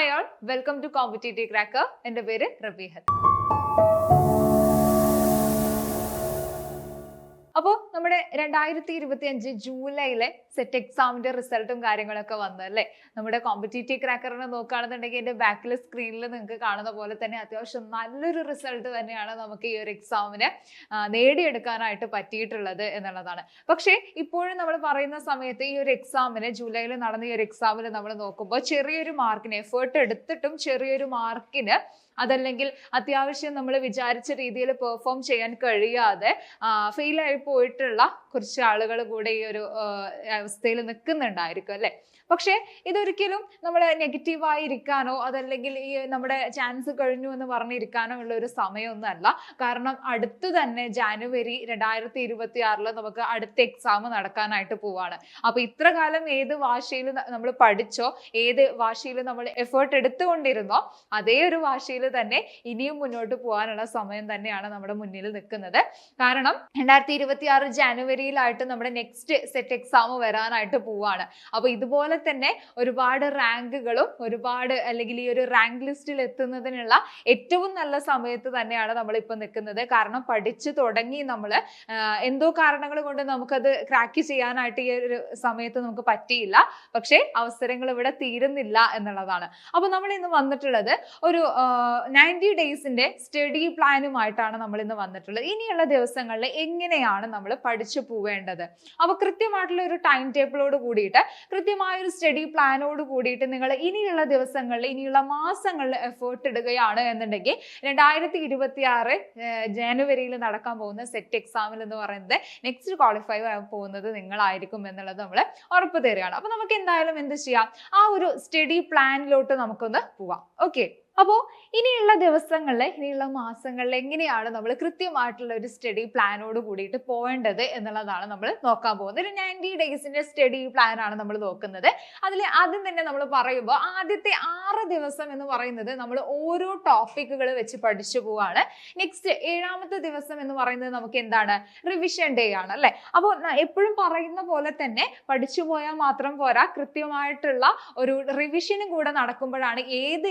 Hi all welcome to competitive cracker എന്റെ പേര് റബീഹത്ത്. നമ്മുടെ രണ്ടായിരത്തി ഇരുപത്തി അഞ്ച് ജൂലൈയിലെ സെറ്റ് എക്സാമിന്റെ റിസൾട്ടും കാര്യങ്ങളൊക്കെ വന്നു അല്ലേ? നമ്മുടെ കോമ്പറ്റേറ്റീവ് ക്രാക്കറിനെ നോക്കുകയാണെന്നുണ്ടെങ്കിൽ എന്റെ ബാക്കിലെ സ്ക്രീനിൽ നിങ്ങൾക്ക് കാണുന്ന പോലെ തന്നെ അത്യാവശ്യം നല്ലൊരു റിസൾട്ട് തന്നെയാണ് നമുക്ക് ഈ ഒരു എക്സാമിന് നേടിയെടുക്കാനായിട്ട് പറ്റിയിട്ടുള്ളത് എന്നുള്ളതാണ്. പക്ഷേ ഇപ്പോഴും നമ്മൾ പറയുന്ന സമയത്ത് ഈ ഒരു എക്സാമിന് ജൂലൈയിൽ നടന്ന ഈ ഒരു എക്സാമിൽ നമ്മൾ നോക്കുമ്പോൾ ചെറിയൊരു മാർക്കിന് എഫേർട്ട് എടുത്തിട്ടും ചെറിയൊരു മാർക്കിന് അതല്ലെങ്കിൽ അത്യാവശ്യം നമ്മൾ വിചാരിച്ച രീതിയിൽ പെർഫോം ചെയ്യാൻ കഴിയാതെ ഫെയിൽ ആയി പോയിട്ടുള്ള കുറച്ച് ആളുകൾ കൂടെ ഈ ഒരു അവസ്ഥയിൽ നിൽക്കുന്നുണ്ടായിരിക്കും അല്ലേ? പക്ഷേ ഇതൊരിക്കലും നമ്മൾ നെഗറ്റീവായി ഇരിക്കാനോ അതല്ലെങ്കിൽ ഈ നമ്മുടെ ചാൻസ് കഴിഞ്ഞു എന്ന് പറഞ്ഞിരിക്കാനോ ഉള്ള ഒരു സമയമൊന്നുമല്ല. കാരണം അടുത്ത് തന്നെ ജാനുവരി രണ്ടായിരത്തി ഇരുപത്തി ആറിൽ നമുക്ക് അടുത്ത എക്സാം നടക്കാനായിട്ട് പോവാണ്. അപ്പൊ ഇത്ര കാലം ഏത് ഭാഷയിൽ നമ്മൾ പഠിച്ചോ ഏത് ഭാഷയിൽ നമ്മൾ എഫേർട്ട് എടുത്തുകൊണ്ടിരുന്നോ അതേ ഒരു ഭാഷയിൽ തന്നെ ഇനിയും മുന്നോട്ട് പോകാനുള്ള സമയം തന്നെയാണ് നമ്മുടെ മുന്നിൽ നിൽക്കുന്നത്. കാരണം രണ്ടായിരത്തി ഇരുപത്തി ആറ് ജാനുവരിയിലായിട്ട് നമ്മുടെ നെക്സ്റ്റ് സെറ്റ് എക്സാം വരാനായിട്ട് പോവാണ്. അപ്പൊ ഇതുപോലെ തന്നെ ഒരുപാട് റാങ്കുകളും ഒരുപാട് അല്ലെങ്കിൽ ഈ ഒരു റാങ്ക് ലിസ്റ്റിൽ എത്തുന്നതിനുള്ള ഏറ്റവും നല്ല സമയത്ത് തന്നെയാണ് നമ്മൾ ഇപ്പൊ നിൽക്കുന്നത്. കാരണം പഠിച്ചു തുടങ്ങി നമ്മൾ എന്തോ കാരണങ്ങൾ കൊണ്ട് നമുക്കത് ക്രാക്ക് ചെയ്യാനായിട്ട് ഈ ഒരു സമയത്ത് നമുക്ക് പറ്റിയില്ല. പക്ഷേ അവസരങ്ങൾ ഇവിടെ തീരുന്നില്ല എന്നുള്ളതാണ്. അപ്പൊ നമ്മൾ ഇന്ന് വന്നിട്ടുള്ളത് ഒരു നയന്റി ഡേയ്സിന്റെ സ്റ്റഡി പ്ലാനുമായിട്ടാണ് നമ്മൾ ഇന്ന് വന്നിട്ടുള്ളത്. ഇനിയുള്ള ദിവസങ്ങളിൽ എങ്ങനെയാണ് നമ്മൾ പഠിച്ചു പോവേണ്ടത്? അപ്പോൾ കൃത്യമായിട്ടുള്ള ഒരു ടൈം ടേബിളോട് കൂടിയിട്ട് കൃത്യമായ ഒരു സ്റ്റഡി പ്ലാനോട് കൂടിയിട്ട് നിങ്ങൾ ഇനിയുള്ള ദിവസങ്ങളിൽ ഇനിയുള്ള മാസങ്ങളിൽ എഫേർട്ട് ഇടുകയാണ് എന്നുണ്ടെങ്കിൽ രണ്ടായിരത്തി ഇരുപത്തി ആറ് ജനുവരിയിൽ നടക്കാൻ പോകുന്ന സെറ്റ് എക്സാമിൽ എന്ന് പറയുന്നത് നെക്സ്റ്റ് ക്വാളിഫൈ ആകാൻ പോകുന്നത് നിങ്ങളായിരിക്കും എന്നുള്ളത് നമ്മൾ ഉറപ്പ് തരികയാണ്. അപ്പോൾ നമുക്ക് എന്തായാലും എന്ത് ചെയ്യാം? ആ ഒരു സ്റ്റഡി പ്ലാനിലോട്ട് നമുക്കൊന്ന് പോവാം. ഓക്കെ അപ്പോൾ ഇനിയുള്ള ദിവസങ്ങളിൽ ഇനിയുള്ള മാസങ്ങളിൽ എങ്ങനെയാണ് നമ്മൾ കൃത്യമായിട്ടുള്ള ഒരു സ്റ്റഡി പ്ലാനോട് കൂടിയിട്ട് പോകേണ്ടത് എന്നുള്ളതാണ് നമ്മൾ നോക്കാൻ പോകുന്നത്. ഒരു നയന്റി ഡേയ്സിന്റെ സ്റ്റഡി പ്ലാനാണ് നമ്മൾ നോക്കുന്നത്. അതിൽ ആദ്യം തന്നെ നമ്മൾ പറയുമ്പോൾ ആദ്യത്തെ ആറ് ദിവസം എന്ന് പറയുന്നത് നമ്മൾ ഓരോ ടോപ്പിക്കുകൾ വെച്ച് പഠിച്ചു പോവാണ്. നെക്സ്റ്റ് ഏഴാമത്തെ ദിവസം എന്ന് പറയുന്നത് നമുക്ക് എന്താണ്? റിവിഷൻ ഡേ ആണ് അല്ലേ? അപ്പോൾ എപ്പോഴും പറയുന്ന പോലെ തന്നെ പഠിച്ചു പോയാൽ മാത്രം പോരാ കൃത്യമായിട്ടുള്ള ഒരു റിവിഷനും കൂടെ നടക്കുമ്പോഴാണ് ഏത്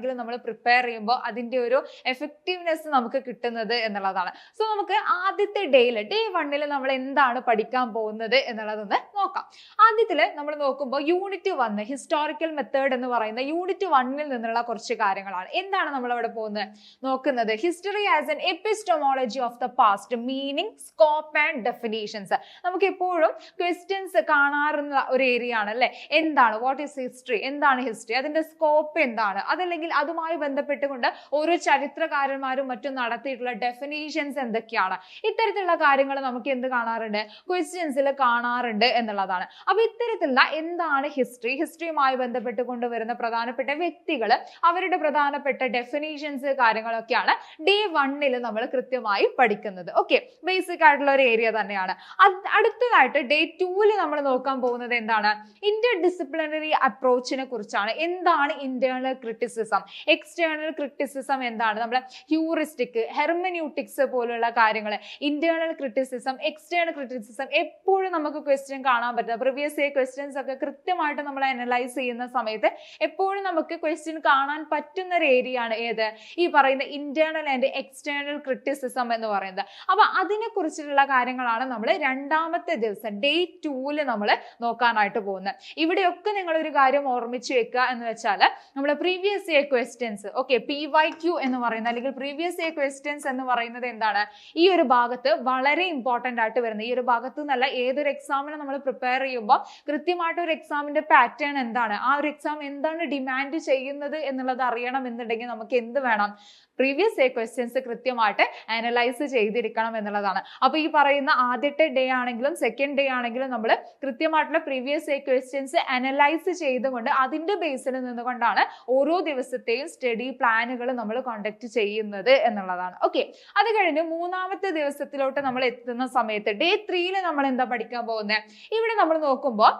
എക്സാമിനാണെങ്കിലും നമ്മൾ പ്രിപ്പയർ ചെയ്യുമ്പോൾ അതിന്റെ ഒരു എഫക്റ്റീവ്നെസ് നമുക്ക് കിട്ടുന്നത് എന്നുള്ളതാണ്. സോ നമുക്ക് ആദ്യത്തെ ഡേയിൽ ഡേ വണ്ണിൽ നമ്മൾ എന്താണ് പഠിക്കാൻ പോകുന്നത് എന്നുള്ളതൊന്ന് നോക്കാം. ആദ്യത്തിൽ നമ്മൾ നോക്കുമ്പോൾ യൂണിറ്റ് വന്ന് ഹിസ്റ്റോറിക്കൽ മെത്തേഡ് എന്ന് പറയുന്ന യൂണിറ്റ് വണ്ണിൽ നിന്നുള്ള കുറച്ച് കാര്യങ്ങളാണ്. എന്താണ് നമ്മൾ അവിടെ പോകുന്നത്? നോക്കുന്നത് history as an epistemology of the past meaning scope and definitions നമുക്ക് എപ്പോഴും ക്വസ്റ്റ്യൻസ് കാണാറുള്ള ഒരു ഏരിയ ആണ് അല്ലെ? എന്താണ്? വാട്ട് ഈസ് ഹിസ്റ്ററി എന്താണ് ഹിസ്റ്ററി അതിന്റെ സ്കോപ്പ് എന്താണ്? അതല്ലെങ്കിൽ അതുമായി ബന്ധപ്പെട്ടുകൊണ്ട് ഓരോ ചരിത്രകാരന്മാരും മറ്റും നടത്തിയിട്ടുള്ള ഡെഫിനേഷൻസ് എന്തൊക്കെയാണ്? ഇത്തരത്തിലുള്ള കാര്യങ്ങൾ നമുക്ക് എന്ത് കാണാറുണ്ട്? ക്വസ്റ്റ്യൻസിൽ കാണാറുണ്ട് എന്നുള്ളതാണ്. അപ്പൊ ഇത്തരത്തിലുള്ള എന്താണ് ഹിസ്റ്ററി ഹിസ്റ്ററിയുമായി ബന്ധപ്പെട്ട് കൊണ്ടുവരുന്ന പ്രധാനപ്പെട്ട വ്യക്തികൾ അവരുടെ പ്രധാനപ്പെട്ട ഡെഫിനേഷൻസ് കാര്യങ്ങളൊക്കെയാണ് ഡേ വണ്ണിൽ നമ്മൾ കൃത്യമായി പഠിക്കുന്നത്. ഓക്കെ ബേസിക് ആയിട്ടുള്ള ഒരു ഏരിയ തന്നെയാണ്. അടുത്തതായിട്ട് ഡേ ടൂവിൽ നമ്മൾ നോക്കാൻ പോകുന്നത് എന്താണ്? ഇന്റർ ഡിസിപ്ലിനറി അപ്രോച്ചിനെ കുറിച്ചാണ്. എന്താണ് ഇന്റേണൽ ക്രിറ്റിസിസം എക്സ്റ്റേണൽ ക്രിറ്റിസിസം എന്താണ്? നമ്മൾ ഹ്യൂറിസ്റ്റിക് ഹെർമന്യൂട്ടിക്സ് പോലുള്ള കാര്യങ്ങൾ ഇന്റേണൽ ക്രിറ്റിസിസം എക്സ്റ്റേണൽ ക്രിറ്റിസിസം എപ്പോഴും നമുക്ക് ക്വസ്റ്റ്യൻ കാണാൻ പറ്റുക പ്രീവിയസ് ഇയർ ക്വസ്റ്റ്യൻസ് ഒക്കെ കൃത്യമായിട്ട് നമ്മൾ അനലൈസ് ചെയ്യുന്ന സമയത്ത് എപ്പോഴും നമുക്ക് ക്വസ്റ്റ്യൻ കാണാൻ പറ്റുന്ന ഒരു ഏരിയ ആണ് ഏത്? ഈ പറയുന്ന ഇന്റേണൽ ആൻഡ് എക്സ്റ്റേണൽ ക്രിറ്റിസിസം എന്ന് പറയുന്നത്. അപ്പൊ അതിനെ കുറിച്ചിട്ടുള്ള കാര്യങ്ങളാണ് നമ്മൾ രണ്ടാമത്തെ ദിവസം ഡേ ടൂൽ നമ്മൾ നോക്കാനായിട്ട് പോകുന്നത്. ഇവിടെയൊക്കെ നിങ്ങൾ ഒരു കാര്യം ഓർമ്മിച്ച് വെക്കുക എന്ന് വെച്ചാൽ നമ്മൾ previous year questions okay P Y Q എന്ന് പറയുന്ന അല്ലെങ്കിൽ പ്രീവിയസ് ഇയർ ക്വസ്റ്റ്യൻസ് എന്ന് പറയുന്നത് എന്താണ്? ഈ ഒരു ഭാഗത്ത് വളരെ ഇമ്പോർട്ടന്റ് ആയിട്ട് വരുന്നത്. ഈ ഒരു ഭാഗത്ത് നിന്നല്ല ഏതൊരു എക്സാമിനെ നമ്മൾ പ്രിപ്പയർ ചെയ്യുമ്പോൾ കൃത്യമായിട്ട് ഒരു എക്സാമിന്റെ പാറ്റേൺ എന്താണ്? ആ ഒരു എക്സാം എന്താണ് ഡിമാൻഡ് ചെയ്യുന്നത് എന്നുള്ളത് അറിയണം എന്നുണ്ടെങ്കിൽ നമുക്ക് എന്ത് വേണം? പ്രീവിയസ് ഡേ ക്വസ്റ്റ്യൻസ് കൃത്യമായിട്ട് അനലൈസ് ചെയ്തിരിക്കണം എന്നുള്ളതാണ്. അപ്പൊ ഈ പറയുന്ന ആദ്യത്തെ ഡേ ആണെങ്കിലും സെക്കൻഡ് ഡേ ആണെങ്കിലും നമ്മൾ കൃത്യമായിട്ടുള്ള പ്രീവിയസ് ഡേ ക്വസ്റ്റ്യൻസ് അനലൈസ് ചെയ്തുകൊണ്ട് അതിന്റെ ബേസിൽ നിന്നുകൊണ്ടാണ് ഓരോ ദിവസത്തെയും സ്റ്റഡി പ്ലാനുകൾ നമ്മൾ കണ്ടക്ട് ചെയ്യുന്നത് എന്നുള്ളതാണ്. ഓക്കെ അത് കഴിഞ്ഞ് മൂന്നാമത്തെ ദിവസത്തിലോട്ട് നമ്മൾ എത്തുന്ന സമയത്ത് ഡേ ത്രീയിൽ നമ്മൾ എന്താ പഠിക്കാൻ പോകുന്നത് ഇവിടെ നമ്മൾ നോക്കുമ്പോൾ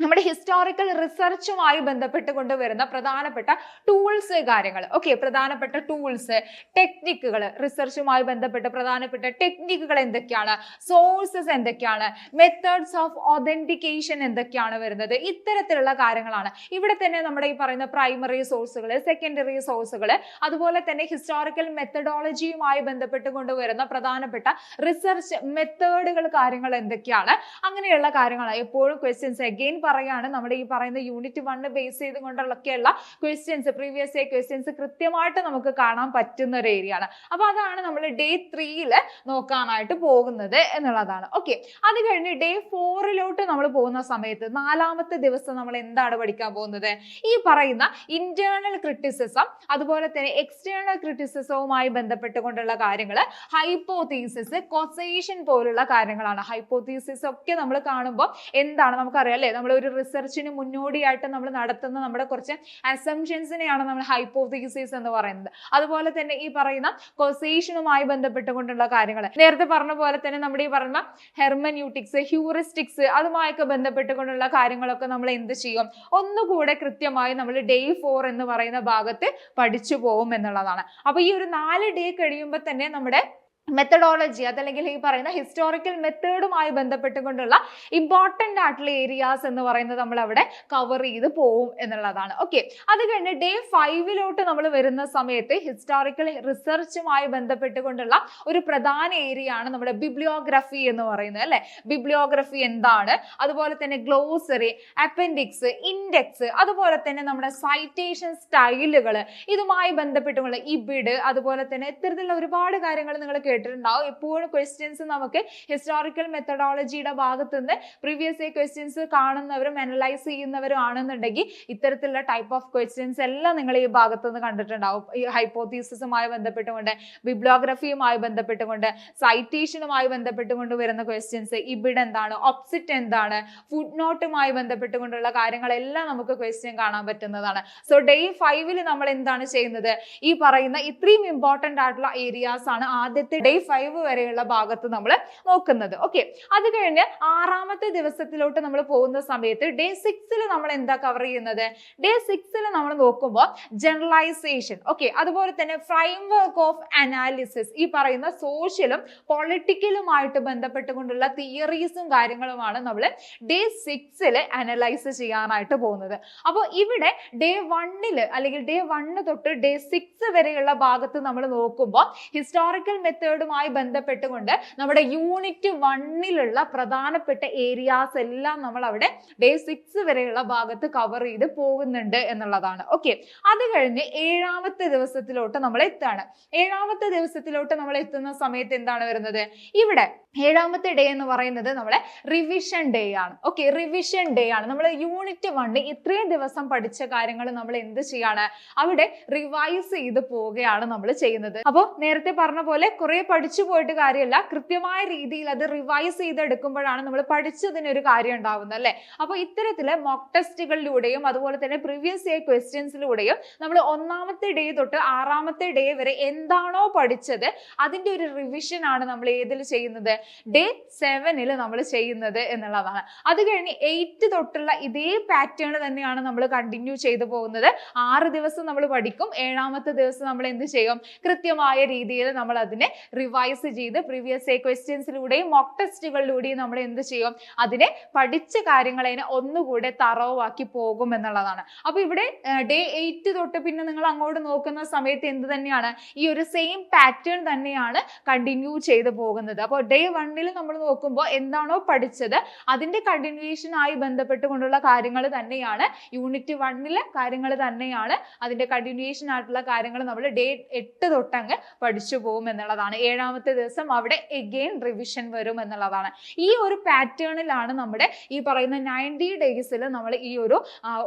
നമ്മുടെ ഹിസ്റ്റോറിക്കൽ റിസർച്ചുമായി ബന്ധപ്പെട്ട് കൊണ്ടുവരുന്ന പ്രധാനപ്പെട്ട ടൂൾസ് കാര്യങ്ങൾ. ഓക്കെ പ്രധാനപ്പെട്ട ടൂൾസ് ടെക്നിക്കുകൾ റിസർച്ചുമായി ബന്ധപ്പെട്ട് പ്രധാനപ്പെട്ട ടെക്നിക്കുകൾ എന്തൊക്കെയാണ്? സോഴ്സസ് എന്തൊക്കെയാണ്? മെത്തേഡ്സ് ഓഫ് ഒതന്റിക്കേഷൻ എന്തൊക്കെയാണ് വരുന്നത്? ഇത്തരത്തിലുള്ള കാര്യങ്ങളാണ്. ഇവിടെ തന്നെ നമ്മുടെ ഈ പറയുന്ന പ്രൈമറി സോഴ്സുകൾ സെക്കൻഡറി സോഴ്സുകൾ അതുപോലെ തന്നെ ഹിസ്റ്റോറിക്കൽ മെത്തഡോളജിയുമായി ബന്ധപ്പെട്ട് കൊണ്ടുവരുന്ന പ്രധാനപ്പെട്ട റിസർച്ച് മെത്തേഡുകൾ കാര്യങ്ങൾ എന്തൊക്കെയാണ്? അങ്ങനെയുള്ള കാര്യങ്ങളാണ്. എപ്പോഴും ക്വസ്റ്റ്യൻസ് അഗെയിൻ പറയാണ് നമ്മുടെ ഈ പറയുന്ന യൂണിറ്റ് വണ്ണ് ബേസ് ചെയ്തുകൊണ്ടുള്ളൊക്കെയുള്ള ക്വസ്റ്റ്യൻസ് പ്രീവിയസ് ഡേ ക്വസ്റ്റ്യൻസ് കൃത്യമായിട്ട് നമുക്ക് കാണാൻ പറ്റുന്ന ഒരു ഏരിയ ആണ്. അപ്പൊ അതാണ് നമ്മൾ ഡേ ത്രീയിൽ നോക്കാനായിട്ട് പോകുന്നത് എന്നുള്ളതാണ്. ഓക്കെ അത് കഴിഞ്ഞ് ഡേ ഫോറിലോട്ട് നമ്മൾ പോകുന്ന സമയത്ത് നാലാമത്തെ ദിവസം നമ്മൾ എന്താണ് പഠിക്കാൻ പോകുന്നത്? ഈ പറയുന്ന ഇന്റേണൽ ക്രിറ്റിസിസം അതുപോലെ തന്നെ എക്സ്റ്റേണൽ ക്രിറ്റിസിസവുമായി ബന്ധപ്പെട്ടുകൊണ്ടുള്ള കാര്യങ്ങൾ ഹൈപ്പോതീസിസ് കൊസേഷൻ പോലുള്ള കാര്യങ്ങളാണ്. ഹൈപ്പോതീസിസ് ഒക്കെ നമ്മൾ കാണുമ്പോൾ എന്താണ് നമുക്കറിയാം അല്ലേ? നമ്മൾ ഒരു റിസർച്ചിന് മുന്നോടിയായിട്ട് നമ്മൾ നടത്തുന്ന നമ്മുടെ കുറച്ച് അസംഷൻസിനെയാണ് നമ്മൾ ഹൈപ്പോതീസിസ് എന്ന് പറയുന്നത്. അതുപോലെ തന്നെ ഈ പറയുന്ന കൊസേഷനുമായി ബന്ധപ്പെട്ടുകൊണ്ടുള്ള കാര്യങ്ങൾ. നേരത്തെ പറഞ്ഞ പോലെ തന്നെ നമ്മുടെ ഈ പറയുന്ന ഹെർമന്യൂട്ടിക്സ് ഹ്യൂറിസ്റ്റിക്സ് അതുമായൊക്കെ ബന്ധപ്പെട്ടുകൊണ്ടുള്ള കാര്യങ്ങളൊക്കെ നമ്മൾ എന്ത് ചെയ്യും? ഒന്നുകൂടെ കൃത്യമായി നമ്മൾ ഡേ ഫോർ എന്ന് പറയുന്ന ഭാഗത്ത് പഠിച്ചു പോകും എന്നുള്ളതാണ്. അപ്പൊ ഈ ഒരു നാല് ഡേ കഴിയുമ്പോൾ തന്നെ നമ്മുടെ മെത്തഡോളജി അതല്ലെങ്കിൽ ഈ പറയുന്ന ഹിസ്റ്റോറിക്കൽ മെത്തേഡുമായി ബന്ധപ്പെട്ടുകൊണ്ടുള്ള ഇമ്പോർട്ടന്റ് ആയിട്ടുള്ള ഏരിയാസ് എന്ന് പറയുന്നത് നമ്മൾ അവിടെ കവർ ചെയ്ത് പോവും എന്നുള്ളതാണ്. ഓക്കെ അത് കഴിഞ്ഞ് ഡേ ഫൈവിലോട്ട് നമ്മൾ വരുന്ന സമയത്ത് ഹിസ്റ്റോറിക്കൽ റിസർച്ചുമായി ബന്ധപ്പെട്ടുകൊണ്ടുള്ള ഒരു പ്രധാന ഏരിയ ആണ് നമ്മുടെ ബിബ്ലിയോഗ്രഫി എന്ന് പറയുന്നത് അല്ലേ? ബിബ്ലിയോഗ്രഫി എന്താണ്? അതുപോലെ തന്നെ ഗ്ലോസറി അപ്പൻഡിക്സ് ഇൻഡെക്സ് അതുപോലെ തന്നെ നമ്മുടെ സൈറ്റേഷൻ സ്റ്റൈലുകൾ ഇതുമായി ബന്ധപ്പെട്ടുള്ള ഇബിഡ് അതുപോലെ തന്നെ ഇത്തരത്തിലുള്ള ഒരുപാട് കാര്യങ്ങൾ നിങ്ങൾ കേട്ടിട്ടുണ്ടാവും. എപ്പോഴും ക്വസ്റ്റ്യൻസ് നമുക്ക് ഹിസ്റ്റോറിക്കൽ മെത്തഡോളജിയുടെ ഭാഗത്ത് നിന്ന് പ്രീവിയസ് ഇയർ ക്വസ്റ്റ്യൻസ് കാണുന്നവരും അനലൈസ് ചെയ്യുന്നവരും ആണെന്നുണ്ടെങ്കിൽ ഇത്തരത്തിലുള്ള ടൈപ്പ് ഓഫ് ക്വസ്റ്റ്യൻസ് എല്ലാം നിങ്ങൾ ഈ ഭാഗത്ത് നിന്ന് കണ്ടിട്ടുണ്ടാവും. ഈ ഹൈപ്പോത്തീസിസുമായി ബന്ധപ്പെട്ടുകൊണ്ട് ബിബ്ലോഗ്രഫിയുമായി ബന്ധപ്പെട്ടുകൊണ്ട് സൈറ്റേഷനുമായി ബന്ധപ്പെട്ടുകൊണ്ട് വരുന്ന ക്വസ്റ്റ്യൻസ് ഇവിടെ എന്താണ്? ഒപ്സിറ്റ് എന്താണ്? ഫുഡ് നോട്ടുമായി ബന്ധപ്പെട്ടുകൊണ്ടുള്ള കാര്യങ്ങളെല്ലാം നമുക്ക് ക്വസ്റ്റ്യൻ കാണാൻ പറ്റുന്നതാണ്. സോ ഡേ ഫൈവിൽ നമ്മൾ എന്താണ് ചെയ്യുന്നത്? ഈ പറയുന്ന ഇത്രയും ഇമ്പോർട്ടന്റ് ആയിട്ടുള്ള ഏരിയാസ് ആണ് ആദ്യത്തെ ഡേ ഫൈവ് വരെയുള്ള ഭാഗത്ത് നമ്മൾ നോക്കുന്നത്. ഓക്കെ അത് കഴിഞ്ഞ് ആറാമത്തെ ദിവസത്തിലോട്ട് നമ്മൾ പോകുന്ന സമയത്ത് ഡേ സിക്സിൽ നമ്മൾ എന്താ കവർ ചെയ്യുന്നത്? ഡേ സിക്സിൽ നമ്മൾ നോക്കുമ്പോൾ ജനറലൈസേഷൻ ഓക്കെ അതുപോലെ തന്നെ ഫ്രെയിം വർക്ക് ഓഫ് അനാലിസിസ് ഈ പറയുന്ന സോഷ്യലും പൊളിറ്റിക്കലുമായിട്ട് ബന്ധപ്പെട്ടുകൊണ്ടുള്ള തിയറീസും കാര്യങ്ങളുമാണ് നമ്മൾ ഡേ സിക്സിൽ അനലൈസ് ചെയ്യാനായിട്ട് പോകുന്നത്. അപ്പോൾ ഇവിടെ ഡേ വണ്ണിൽ അല്ലെങ്കിൽ ഡേ വണ്ണ് തൊട്ട് ഡേ സിക്സ് വരെയുള്ള ഭാഗത്ത് നമ്മൾ നോക്കുമ്പോൾ ഹിസ്റ്റോറിക്കൽ മെത്തേഡുമായി ബന്ധപ്പെട്ടുകൊണ്ട് നമ്മുടെ യൂണിറ്റ് വണ്ണിലുള്ള പ്രധാനപ്പെട്ട ഏരിയാസ് എല്ലാം നമ്മൾ അവിടെ ഡേ സിക്സ് വരെയുള്ള ഭാഗത്ത് കവർ ചെയ്ത് പോകുന്നുണ്ട് എന്നുള്ളതാണ്. ഓക്കെ അത് കഴിഞ്ഞ് ഏഴാമത്തെ ദിവസത്തിലോട്ട് നമ്മൾ എത്താണ്? ഏഴാമത്തെ ദിവസത്തിലോട്ട് നമ്മൾ എത്തുന്ന സമയത്ത് എന്താണ് വരുന്നത്? ഇവിടെ ഏഴാമത്തെ ഡേ എന്ന് പറയുന്നത് നമ്മളെ റിവിഷൻ ഡേ ആണ്. ഓക്കെ റിവിഷൻ ഡേ ആണ്. നമ്മൾ യൂണിറ്റ് വണ്ണ് ഇത്രയും ദിവസം പഠിച്ച കാര്യങ്ങൾ നമ്മൾ എന്ത് ചെയ്യാണ്? അവിടെ റിവൈസ് ചെയ്ത് പോവുകയാണ് നമ്മൾ ചെയ്യുന്നത്. അപ്പോൾ നേരത്തെ പറഞ്ഞ പോലെ കുറെ പഠിച്ചു പോയിട്ട് കാര്യമല്ല കൃത്യമായ രീതിയിൽ അത് റിവൈസ് ചെയ്തെടുക്കുമ്പോഴാണ് നമ്മൾ പഠിച്ചതിനൊരു കാര്യം ഉണ്ടാവുന്നത് അല്ലെ? അപ്പോൾ ഇത്തരത്തിൽ മോക്ക് ടെസ്റ്റുകളിലൂടെയും അതുപോലെ തന്നെ പ്രീവിയസ് ഇയർ ക്വസ്റ്റ്യൻസിലൂടെയും നമ്മൾ ഒന്നാമത്തെ ഡേ തൊട്ട് ആറാമത്തെ ഡേ വരെ എന്താണോ പഠിച്ചത് അതിന്റെ ഒരു റിവിഷൻ ആണ് നമ്മൾ ഏതിൽ ചെയ്യുന്നത്? ഡേ സെവനിൽ നമ്മൾ ചെയ്യുന്നത് എന്നുള്ളതാണ്. അത് കഴിഞ്ഞ് എയ്റ്റ് തൊട്ടുള്ള ഇതേ പാറ്റേൺ തന്നെയാണ് നമ്മൾ കണ്ടിന്യൂ ചെയ്തു പോകുന്നത്. ആറ് ദിവസം നമ്മൾ പഠിക്കും. ഏഴാമത്തെ ദിവസം നമ്മൾ എന്ത് ചെയ്യും? കൃത്യമായ രീതിയിൽ നമ്മൾ അതിനെ റിവൈസ് ചെയ്ത് പ്രീവിയസ് ക്വസ്റ്റ്യൻസിലൂടെയും മോക്ക് ടെസ്റ്റുകളിലൂടെയും നമ്മൾ എന്ത് ചെയ്യും? അതിനെ പഠിച്ച കാര്യങ്ങളെ ഒന്നുകൂടെ തറവാക്കി പോകും എന്നുള്ളതാണ്. അപ്പൊ ഇവിടെ ഡേ എയ്റ്റ് തൊട്ട് പിന്നെ നിങ്ങൾ അങ്ങോട്ട് നോക്കുന്ന സമയത്ത് എന്ത് തന്നെയാണ്? ഈ ഒരു സെയിം പാറ്റേൺ തന്നെയാണ് കണ്ടിന്യൂ ചെയ്ത് പോകുന്നത്. അപ്പോൾ ഡേ വണ്ണിൽ നമ്മൾ നോക്കുമ്പോൾ എന്താണോ പഠിച്ചത് അതിന്റെ കണ്ടിന്യൂഷനായി ബന്ധപ്പെട്ടുകൊണ്ടുള്ള കാര്യങ്ങൾ തന്നെയാണ്. യൂണിറ്റ് വണ്ണിലെ കാര്യങ്ങൾ തന്നെയാണ്. അതിന്റെ കണ്ടിന്യൂഷൻ ആയിട്ടുള്ള കാര്യങ്ങൾ നമ്മൾ ഡേ എട്ട് തൊട്ടങ്ങ് പഠിച്ചു പോകും എന്നുള്ളതാണ്. ഏഴാമത്തെ ദിവസം അവിടെ എഗെയിൻ റിവിഷൻ വരും എന്നുള്ളതാണ്. ഈ ഒരു പാറ്റേണിലാണ് നമ്മുടെ ഈ പറയുന്ന നയന്റി ഡേയ്സിൽ നമ്മൾ ഈ ഒരു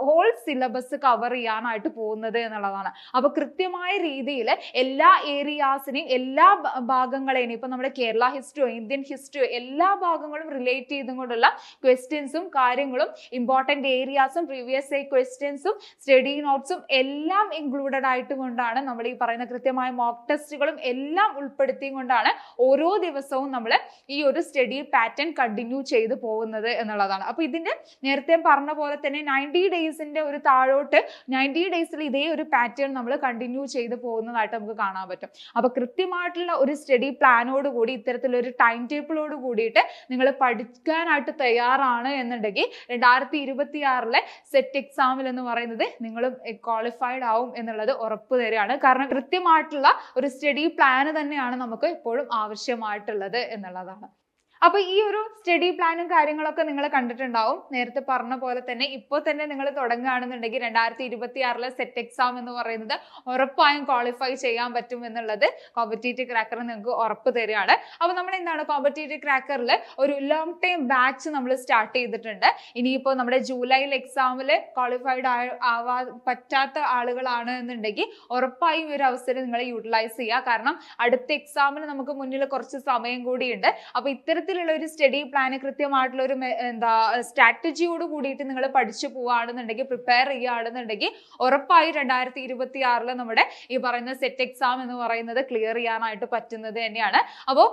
ഹോൾ സിലബസ് കവർ ചെയ്യാനായിട്ട് പോകുന്നത് എന്നുള്ളതാണ്. അപ്പൊ കൃത്യമായ രീതിയിൽ എല്ലാ ഏരിയാസിനെയും എല്ലാ ഭാഗങ്ങളെയും ഇപ്പൊ നമ്മുടെ കേരള ഹിസ്റ്ററിയോ ഇന്ത്യൻ ഹിസ്റ്ററിയോ എല്ലാ ഭാഗങ്ങളും റിലേറ്റ് ചെയ്തും കൊണ്ടുള്ള ക്വസ്റ്റ്യൻസും കാര്യങ്ങളും ഇമ്പോർട്ടന്റ് ഏരിയാസും പ്രീവിയസ് ഇയർ ക്വസ്റ്റ്യൻസും സ്റ്റഡി നോട്ട്സും എല്ലാം ഇൻക്ലൂഡഡ് ആയിട്ട് കൊണ്ടാണ് നമ്മൾ ഈ പറയുന്ന കൃത്യമായ മോക്ക് ടെസ്റ്റുകളും എല്ലാം ഉൾപ്പെടുത്തി ഉൾപ്പെടുത്തിയും കൊണ്ടാണ് ഓരോ ദിവസവും നമ്മൾ ഈ ഒരു സ്റ്റഡി പാറ്റേൺ കണ്ടിന്യൂ ചെയ്ത് പോകുന്നത് എന്നുള്ളതാണ്. അപ്പൊ ഇതിന്റെ നേരത്തെ പറഞ്ഞ പോലെ തന്നെ നയന്റി ഡേയ്സിന്റെ ഒരു താഴോട്ട് നയന്റി ഡേയ്സിൽ ഇതേ ഒരു പാറ്റേൺ നമ്മൾ കണ്ടിന്യൂ ചെയ്ത് പോകുന്നതായിട്ട് നമുക്ക് കാണാൻ പറ്റും. അപ്പൊ കൃത്യമായിട്ടുള്ള ഒരു സ്റ്റഡി പ്ലാനോട് കൂടി ഇത്തരത്തിലൊരു ടൈം ടേബിളോട് കൂടിയിട്ട് നിങ്ങൾ പഠിക്കാനായിട്ട് തയ്യാറാണ് എന്നുണ്ടെങ്കിൽ രണ്ടായിരത്തി ഇരുപത്തി ആറിലെ സെറ്റ് എക്സാമിൽ എന്ന് പറയുന്നത് നിങ്ങൾ ക്വാളിഫൈഡ് ആവും എന്നുള്ളത് ഉറപ്പ് തരികയാണ്. കാരണം കൃത്യമായിട്ടുള്ള ഒരു സ്റ്റഡി പ്ലാന് തന്നെയാണ് നമുക്ക് എപ്പോഴും ആവശ്യമായിട്ടുള്ളത് എന്നുള്ളതാണ്. അപ്പൊ ഈ ഒരു സ്റ്റഡി പ്ലാനും കാര്യങ്ങളൊക്കെ നിങ്ങൾ കണ്ടിട്ടുണ്ടാവും. നേരത്തെ പറഞ്ഞ പോലെ തന്നെ ഇപ്പോൾ തന്നെ നിങ്ങൾ തുടങ്ങുകയാണെന്നുണ്ടെങ്കിൽ രണ്ടായിരത്തി ഇരുപത്തി ആറിലെ സെറ്റ് എക്സാം എന്ന് പറയുന്നത് ഉറപ്പായും ക്വാളിഫൈ ചെയ്യാൻ പറ്റും എന്നുള്ളത് കോമ്പറ്റേറ്റീവ് ക്രാക്കർ നിങ്ങൾക്ക് ഉറപ്പ് തരികയാണ്. അപ്പൊ നമ്മൾ എന്താണ് കോമ്പറ്റേറ്റീവ് ക്രാക്കറിൽ ഒരു ലോങ് ടൈം ബാച്ച് നമ്മൾ സ്റ്റാർട്ട് ചെയ്തിട്ടുണ്ട്. ഇനിയിപ്പോൾ നമ്മുടെ ജൂലൈയിൽ എക്സാമിൽ ക്വാളിഫൈഡ് ആവാ പറ്റാത്ത ആളുകളാണ് എന്നുണ്ടെങ്കിൽ ഉറപ്പായും ഒരു അവസരം നിങ്ങൾ യൂട്ടിലൈസ് ചെയ്യുക. കാരണം അടുത്ത എക്സാമിന് നമുക്ക് മുന്നിൽ കുറച്ച് സമയം കൂടിയുണ്ട്. അപ്പൊ ഇത്തരത്തിലുള്ള ഒരു സ്റ്റഡി പ്ലാൻ കൃത്യമായിട്ടുള്ള ഒരു എന്താ സ്ട്രാറ്റജിയോട് കൂടിയിട്ട് നിങ്ങൾ പഠിച്ചു പോവുകയാണെന്നുണ്ടെങ്കിൽ പ്രിപ്പയർ ചെയ്യുകയാണെന്നുണ്ടെങ്കിൽ ഉറപ്പായി രണ്ടായിരത്തി ഇരുപത്തി ആറിൽ നമ്മുടെ ഈ പറയുന്ന സെറ്റ് എക്സാം എന്ന് പറയുന്നത് ക്ലിയർ ചെയ്യാനായിട്ട് പറ്റുന്നത് തന്നെയാണ്. അപ്പോൾ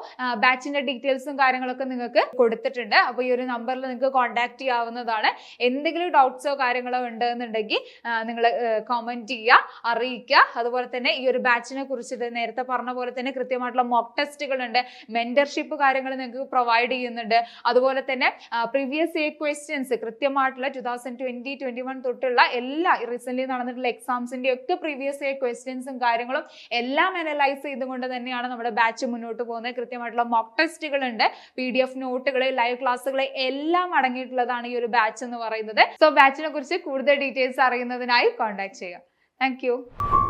ബാച്ചിന്റെ ഡീറ്റെയിൽസും കാര്യങ്ങളൊക്കെ നിങ്ങൾക്ക് കൊടുത്തിട്ടുണ്ട്. അപ്പോൾ ഈ ഒരു നമ്പറിൽ നിങ്ങൾക്ക് കോൺടാക്ട് ചെയ്യാവുന്നതാണ്. എന്തെങ്കിലും ഡൗട്ട്സോ കാര്യങ്ങളോ ഉണ്ടെന്നുണ്ടെങ്കിൽ നിങ്ങൾ കമന്റ് ചെയ്യുക അറിയിക്കുക. അതുപോലെ തന്നെ ഈ ഒരു ബാച്ചിനെ കുറിച്ചിട്ട് നേരത്തെ പറഞ്ഞ പോലെ തന്നെ കൃത്യമായിട്ടുള്ള മോക്ക് ടെസ്റ്റുകളുണ്ട് മെന്റർഷിപ്പ് കാര്യങ്ങൾ നിങ്ങൾക്ക് പ്രൊവൈഡ് ചെയ്യുന്നുണ്ട്. അതുപോലെ തന്നെ പ്രീവിയസ് ഇയർ ക്വസ്റ്റ്യൻസ് കൃത്യമായിട്ടുള്ള two thousand twenty twenty one തൊട്ടുള്ള എല്ലാ റീസെന്റ് നടന്നിട്ടുള്ള എക്സാംസിന്റെ ഒക്കെ പ്രീവിയസ് ഇയർ ക്വസ്റ്റ്യൻസും കാര്യങ്ങളും എല്ലാം അനലൈസ് ചെയ്തുകൊണ്ട് തന്നെയാണ് നമ്മുടെ ബാച്ച് മുന്നോട്ട് പോകുന്നത്. കൃത്യമായിട്ടുള്ള മോക്ക് ടെസ്റ്റുകൾ ഉണ്ട് പി ഡി എഫ് നോട്ടുകൾ ലൈവ് ക്ലാസ്സുകൾ എല്ലാം അടങ്ങിയിട്ടുള്ളതാണ് ഈ ഒരു ബാച്ച് എന്ന് പറയുന്നത്. സോ ബാച്ചിനെ കുറിച്ച് കൂടുതൽ ഡീറ്റെയിൽസ് അറിയുന്നതിനായി കോൺടാക്ട് ചെയ്യുക. താങ്ക്